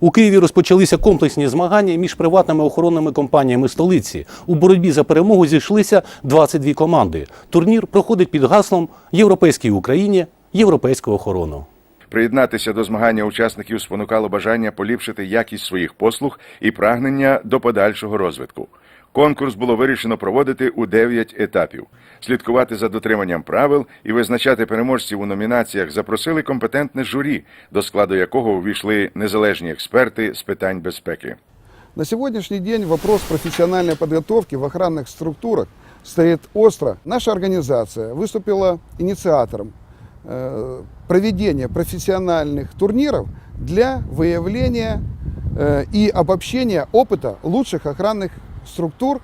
У Києві розпочалися комплексні змагання між приватними охоронними компаніями столиці. У боротьбі за перемогу зійшлися 22 команди. Турнір проходить під гаслом Європейській Україні європейську охорону. Приєднатися до змагання учасників спонукало бажання поліпшити якість своїх послуг і прагнення до подальшого розвитку. Конкурс було вирішено проводити у 9 етапів. Слідкувати за дотриманням правил і визначати переможців у номінаціях запросили компетентне журі, до складу якого увійшли незалежні експерти з питань безпеки. На сегодняшний день вопрос профессиональной подготовки в охранных структурах стоит остро. Наша организация выступила инициатором э, проведения профессиональных турниров для выявления э, и обобщения опыта лучших охранных структур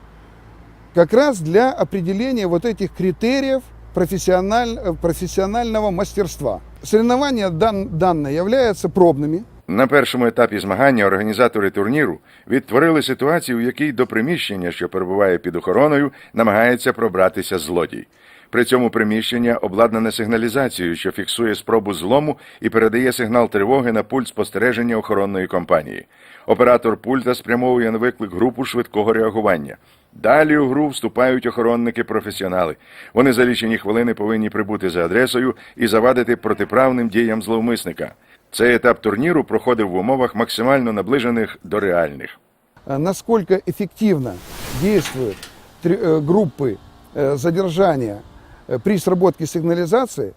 как раз для определения вот этих критериев профессиональ- э, профессионального мастерства. Соревнования дан- данные являются пробными, На першому етапі змагання організатори турніру відтворили ситуацію, в якій до приміщення, що перебуває під охороною, намагається пробратися злодій. При цьому приміщення обладнане сигналізацією, що фіксує спробу злому і передає сигнал тривоги на пульт спостереження охоронної компанії. Оператор пульта спрямовує на виклик групу швидкого реагування. Далі у гру вступають охоронники-професіонали. Вони за лічені хвилини повинні прибути за адресою і завадити протиправним діям зловмисника. Цей етап турніру проходив в умовах максимально наближених до реальних. э, насколько эффективно действуют три- э, группы э, задержания э, при сработке сигнализации,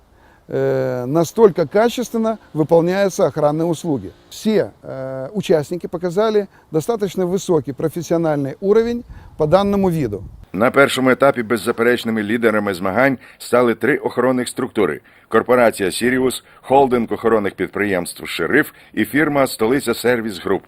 э, настолько качественно выполняются охранные услуги. Все э, участники показали достаточно высокий профессиональный уровень по данному виду. На першому етапі беззаперечними лідерами змагань стали три охоронних структури: корпорація Сіріус, холдинг охоронних підприємств Шериф і фірма Столиця Сервіс Груп.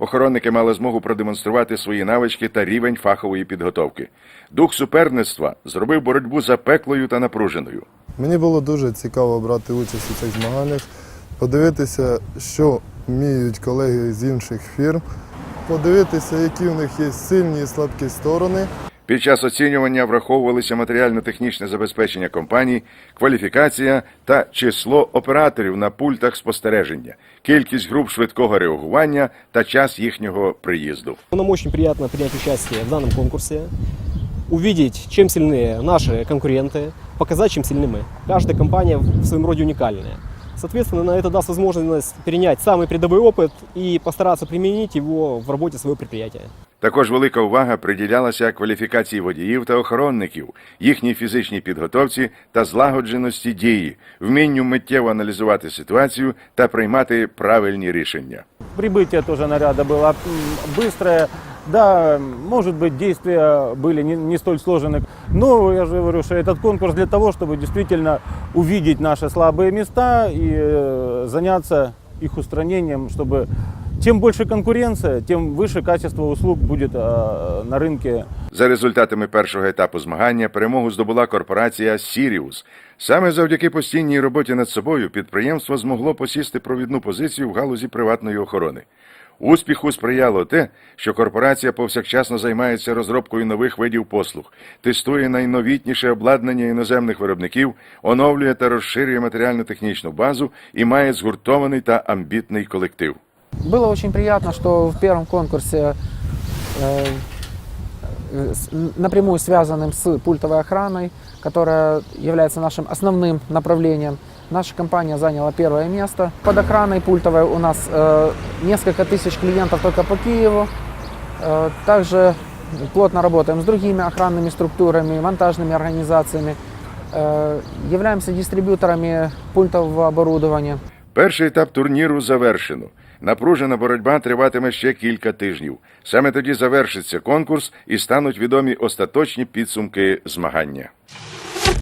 Охоронники мали змогу продемонструвати свої навички та рівень фахової підготовки. Дух суперництва зробив боротьбу запеклою та напруженою. Мені було дуже цікаво брати участь у цих змаганнях, подивитися, що вміють колеги з інших фірм, подивитися, які в них є сильні і слабкі сторони. Під час оцінювання враховувалися матеріально-технічне забезпечення компаній, кваліфікація та число операторів на пультах спостереження, кількість груп швидкого реагування та час їхнього приїзду. Нам очень приятно принять участие в данном конкурсе, увидеть, чем сильны наши конкуренты, показать, чем сильны мы. Каждая компания в своем роде уникальная. Соответственно, это даст возможность перенять самый передовой опыт и постараться применить его в работе своего предприятия. Також велика увага приділялася кваліфікації водіїв та охоронників, їхній фізичній підготовці та злагодженості дії, вмінню миттєво аналізувати ситуацію та приймати правильні рішення. Прибытие тоже наряда было м, быстрое. Да, может быть, действия были не, не столь сложные. Но я же говорю, что этот конкурс для того, чтобы действительно увидеть наши слабые места и э, заняться их устранением, чтобы чем больше конкуренция, тем выше качество услуг будет э, на рынке За результатами першого етапу змагання перемогу здобула корпорація Сіріус. Саме завдяки постійній роботі над собою підприємство змогло посісти провідну позицію в галузі приватної охорони. Успіху сприяло те, що корпорація повсякчасно займається розробкою нових видів послуг, тестує найновітніше обладнання іноземних виробників, оновлює та розширює матеріально-технічну базу і має згуртований та амбітний колектив. Было очень приятно, что в первом конкурсе, э, э, с- напрямую связанным с пультовой охраной, которая является нашим основным направлением, наша компания заняла первое место. Под охраной пультовой у нас э, несколько тысяч клиентов только по Киеву. Э, также плотно работаем с другими охранными структурами, монтажными организациями. Э, являемся дистрибьюторами пультового оборудования. Перший етап турніру завершено. Напружена боротьба триватиме ще кілька тижнів. Саме тоді завершиться конкурс і стануть відомі остаточні підсумки змагання.